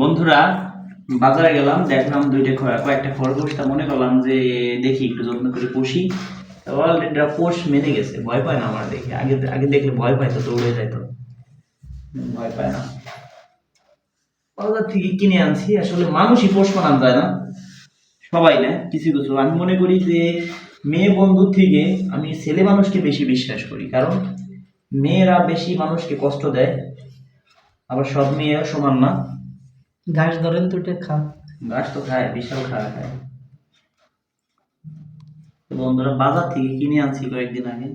বন্ধুরা, বাজারে গেলাম, দেখলাম দুইটা কয়েকটা খরগোশ, তা মনে করলাম যে দেখি একটু যত্ন করে পুষি। অলরেডি পোষ মেনে গেছে, ভয় পায় না আমার দেখে। আগে আগে দেখলে ভয় পাইতো দৌড়ে যাইতো ভয় পায় না। বাজার থেকে কিনে আনছি, আসলে মানুষই পোষ মানান যায় না। সবাই না, কিছু কিছু। আমি মনে করি যে মেয়ে বন্ধুর থেকে আমি ছেলে মানুষকে বেশি বিশ্বাস করি, কারণ মেয়েরা বেশি মানুষকে কষ্ট দেয়। আবার সব মেয়েরা সমান না। ঘাস ধরেন দুটো খা। ঘাস তো খায়, বিশাল খায় খায়। তো বন্ধুরা, বাজার থেকে কিনে আনছি কয়েকদিন আগে।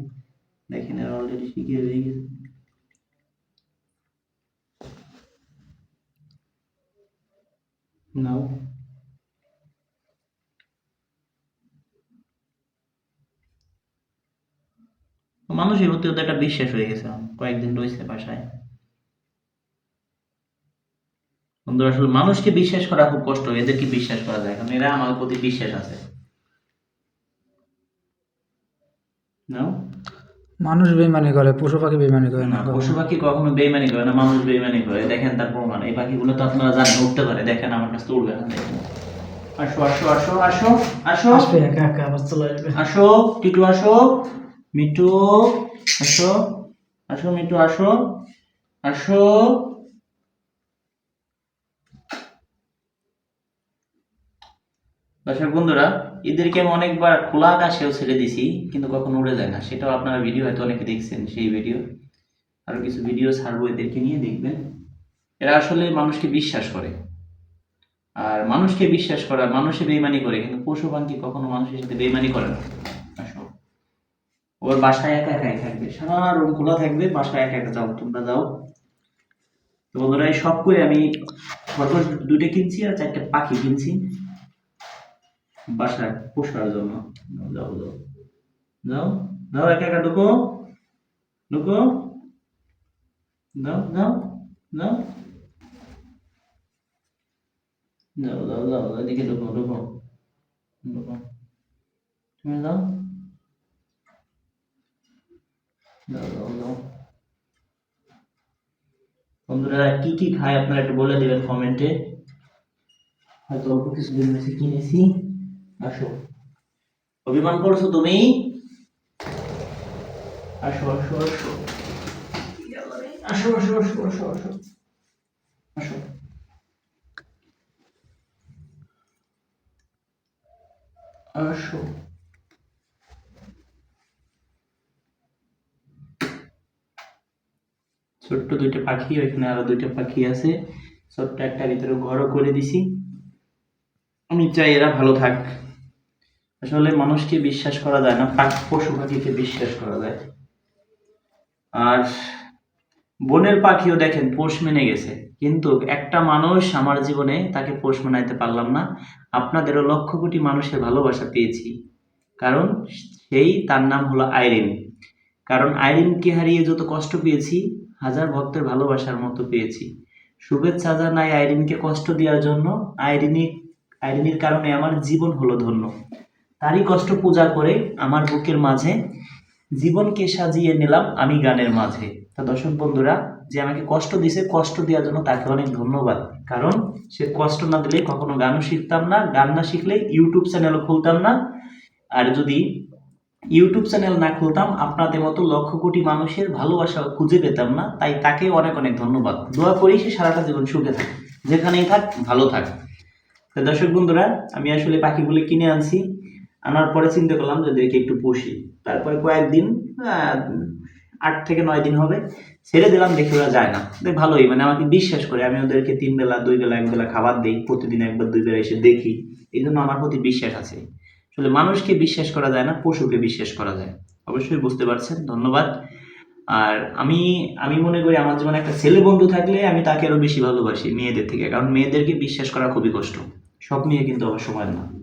দেখেন, এরা অলরেডি শিখিয়ে হয়ে গেছে। নাও। মানুষের প্রতি ওদের একটা বিশ্বাস হয়ে গেছে, কয়েকদিন রয়েছে বাসায়। বন্ধুরা আসলে মানুষকে বিশ্বাস করা খুব কষ্ট এদেরকে বিশ্বাস করা যায় কারণ এরা আমার প্রতি বিশ্বাস আছে। মানুষ বেমানি করে পশু পাখি বেমানি করে না পশু পাখি কখনো করে না মানুষ করে। দেখেন তার প্রমাণ এই পাখিগুলো তো আপনারা জানেন উঠতে পারে। দেখেন আমার কাছে তো উঠবে না দেখেন। আসো আসো আসো আসো আসো। আসবে একা একা আবার চলে আসবে আসো টিটু আসো। মিটু আসো। আসো মিটু আসো। আসো। দর্শক বন্ধুরা এদেরকে আমি অনেকবার খোলা আকাশেও ছেড়ে দিছি, কিন্তু কখনো উড়ে যায় না। সেটাও আপনারা ভিডিও হয়তো অনেকে দেখছেন সেই ভিডিও। আরও কিছু ভিডিও ছাড়বো এদেরকে নিয়ে, দেখবেন। এরা আসলে মানুষকে বিশ্বাস করে। আর মানুষকে বিশ্বাস করা, মানুষে বেইমানি করে, কিন্তু পশু পাখি কখনো মানুষের সাথে বেইমানি করে না? ওর বাসায় একা একাই থাকবে। সারা রুম খোলা থাকবে, বাসায় একা একা যাও, তোমরা যাও। তো বন্ধুরা, এই সব করে আমি দুটো কিনছি আর চারটে পাখি কিনছি। বাসায় পোষার জন্য। যাও যাও। যাও যাও একা একা ঢুকো। ঢুকো। যাও যাও যাও যাও যাও যাও, এদিকে ঢুকো ঢুকো। ঢুকো। তুমি যাও। যাও যাও যাও। বন্ধুরা, কি কি খায় আপনারা একটু বলে দিবেন কমেন্টে? হয়তো অল্প কিছু দিন বেশি কিনেছি। আসো। অভিমান করছ তুমি? আসো আসো আসো। আসো আসো আসো আসো আসো। আসো। আসো। ছোট্ট দুইটা পাখি, ওইখানে আরও দুইটা পাখি আছে। ছোট্ট একটা ভিতরে ঘরও করে দিছি। আমি চাই এরা ভালো থাক। আসলে মানুষকে বিশ্বাস করা যায় না পশু পাখিকে বিশ্বাস করা যায়। আর বনের পাখিও দেখেন, পোষ মেনে গেছে। কিন্তু একটা মানুষ আমার জীবনে তাকে পোষ মেনাইতে পারলাম না। আপনাদেরও লক্ষ কোটি মানুষের ভালোবাসা পেয়েছি। কারণ সেই, তার নাম হলো আইরিন। কারণ আইরিনকে হারিয়ে যত কষ্ট পেয়েছি, হাজার ভক্তের ভালোবাসার মতো পেয়েছি। শুভেচ্ছা জানাই আইরিনকে কষ্ট দেওয়ার জন্য। আইরিনি আইরিনের কারণে আমার জীবন হলো ধন্য। তারই কষ্ট পূজা করে আমার বুকের মাঝে, জীবনকে সাজিয়ে নিলাম আমি গানের মাঝে। তা দর্শক বন্ধুরা, যে আমাকে কষ্ট দিছে, কষ্ট দেওয়ার জন্য তাকে অনেক ধন্যবাদ। কারণ সে কষ্ট না দিলে কখনো গানও শিখতাম না, গান না শিখলে ইউটিউব চ্যানেলও খুলতাম না। আর যদি ইউটিউব চ্যানেল না খুলতাম, আপনাদের মতো লক্ষ কোটি মানুষের ভালোবাসা খুঁজে পেতাম না, তাই তাকে অনেক অনেক ধন্যবাদ। দোয়া করি সে সারাটা জীবন সুখে থাক যেখানেই থাক, ভালো থাক। দর্শক বন্ধুরা, আমি আসলে পাখিগুলি কিনে আনছি। আনার পরে চিন্তা করলাম যে এদেরকে একটু পুষি। তারপরে কয়েকদিন আট থেকে নয় দিন হবে, ছেড়ে দিলাম, দেখে ওরা যায় না। দেখ, ভালোই মানে আমাকে বিশ্বাস করে, আমি ওদেরকে তিন বেলা, দুই বেলা, এক বেলা খাবার দিই, প্রতিদিন একবার, দুই বেলা এসে দেখি। এই জন্য আমার প্রতি বিশ্বাস আছে। আসলে মানুষকে বিশ্বাস করা যায় না, পশুকে বিশ্বাস করা যায়। অবশ্যই বুঝতে পারছেন, ধন্যবাদ। আর আমি আমি মনে করি আমার জীবনে একটা ছেলে বন্ধু থাকলে আমি তাকে আরও বেশি ভালোবাসি, মেয়েদের থেকে। কারণ মেয়েদেরকে বিশ্বাস করা খুবই কষ্ট। সব মেয়ে কিন্তু আবার না।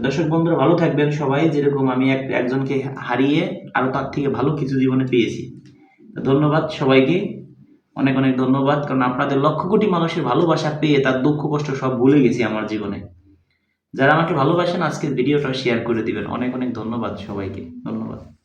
দর্শক বন্ধুরা, ভালো থাকবেন সবাই। যেরকম আমি এক একজনকে হারিয়ে আরও তার থেকে ভালো কিছু জীবনে পেয়েছি। ধন্যবাদ সবাইকে। অনেক অনেক ধন্যবাদ। কারণ আপনাদের লক্ষ কোটি মানুষের ভালোবাসা পেয়ে তার দুঃখ, কষ্ট সব ভুলে গেছি আমার জীবনে। যারা আমাকে ভালোবাসেন, আজকের ভিডিওটা শেয়ার করে দিবেন। অনেক অনেক ধন্যবাদ সবাইকে। ধন্যবাদ।